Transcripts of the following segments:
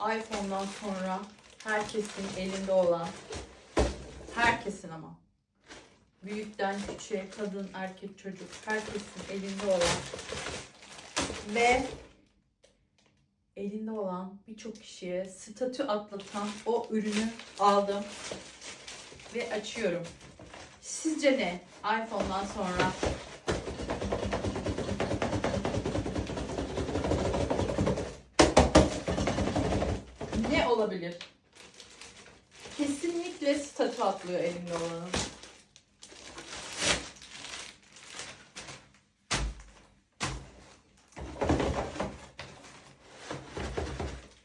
iPhone'dan sonra herkesin elinde olan herkesin ama büyükten küçüğe kadın erkek çocuk herkesin elinde olan ve elinde olan birçok kişiye statü atlatan o ürünü aldım ve açıyorum. Sizce ne? iPhone'dan sonra olabilir? Kesinlikle statü atlıyor elinde olanın.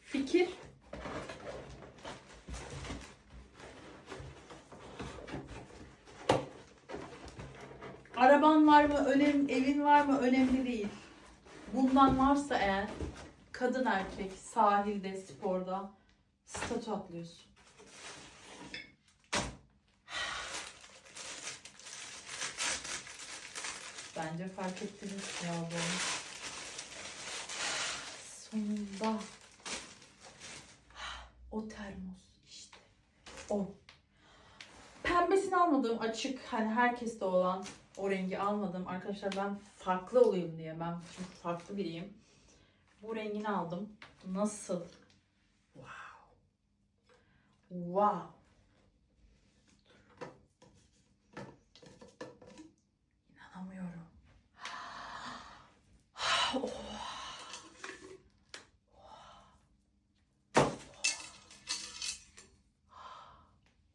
Fikir? Araban var mı, önem, evin var mı önemli değil. Bundan varsa eğer kadın erkek sahilde, sporda statü atlıyorsun. Bence fark ettiniz ne olduğunu. Sonunda. O termos işte. O. Pembesini almadım açık hani herkeste olan o rengi almadım. Arkadaşlar ben farklı olayım diye ben çünkü farklı biriyim. Bu rengini aldım. Nasıl? Wow. İnanamıyorum. Oh.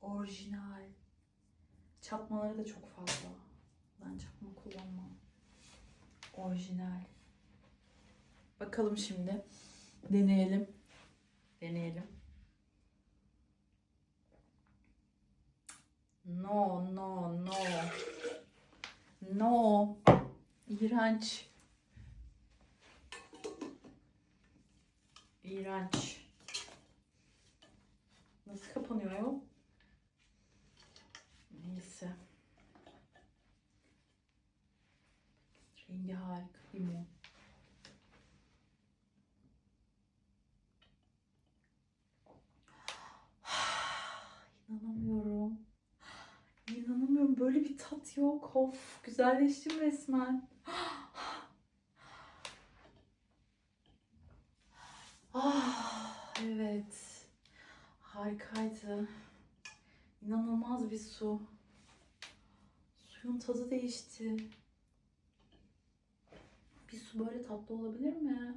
Orijinal. Çakmaları da çok fazla. Ben çakma kullanmam. Orijinal. Bakalım şimdi. Deneyelim. Deneyelim. No, no, no. No. İğrenç. İğrenç. Nasıl kapanıyor ayol? Neyse. Rengi harika değil mi? İnanamıyorum. Böyle bir tat yok. Of, güzelleştim resmen. Ah, evet. Harikaydı. İnanılmaz bir su. Suyun tadı değişti. Bir su böyle tatlı olabilir mi?